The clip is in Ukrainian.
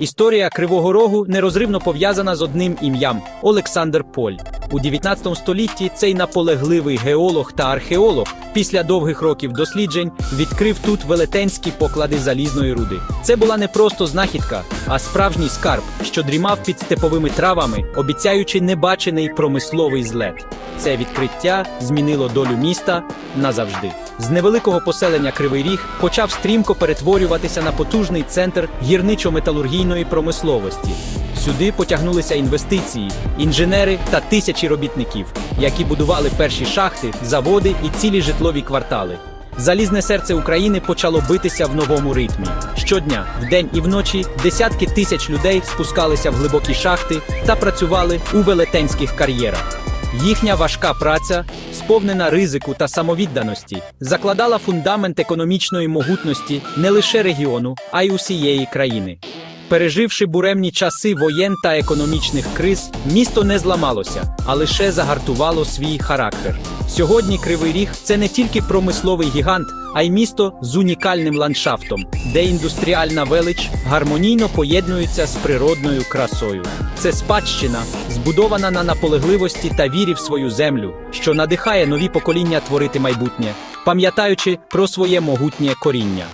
Історія Кривого Рогу нерозривно пов'язана з одним ім'ям Олександр Поль. У 19 столітті цей наполегливий геолог та археолог після довгих років досліджень відкрив тут велетенські поклади залізної руди. Це була не просто знахідка, а справжній скарб, що дрімав під степовими травами, обіцяючи небачений промисловий злет. Це відкриття змінило долю міста назавжди. З невеликого поселення Кривий Ріг почав стрімко перетворюватися на потужний центр гірничо-металургійної промисловості. Сюди потягнулися інвестиції, інженери та тисячі робітників, які будували перші шахти, заводи і цілі житлові квартали. Залізне серце України почало битися в новому ритмі. Щодня, вдень і вночі, десятки тисяч людей спускалися в глибокі шахти та працювали у велетенських кар'єрах. Їхня важка праця, сповнена ризику та самовідданості, закладала фундамент економічної могутності не лише регіону, а й усієї країни. Переживши буремні часи воєн та економічних криз, місто не зламалося, а лише загартувало свій характер. Сьогодні Кривий Ріг це не тільки промисловий гігант, а й місто з унікальним ландшафтом, де індустріальна велич гармонійно поєднується з природною красою. Це спадщина, збудована на наполегливості та вірі в свою землю, що надихає нові покоління творити майбутнє, пам'ятаючи про своє могутнє коріння.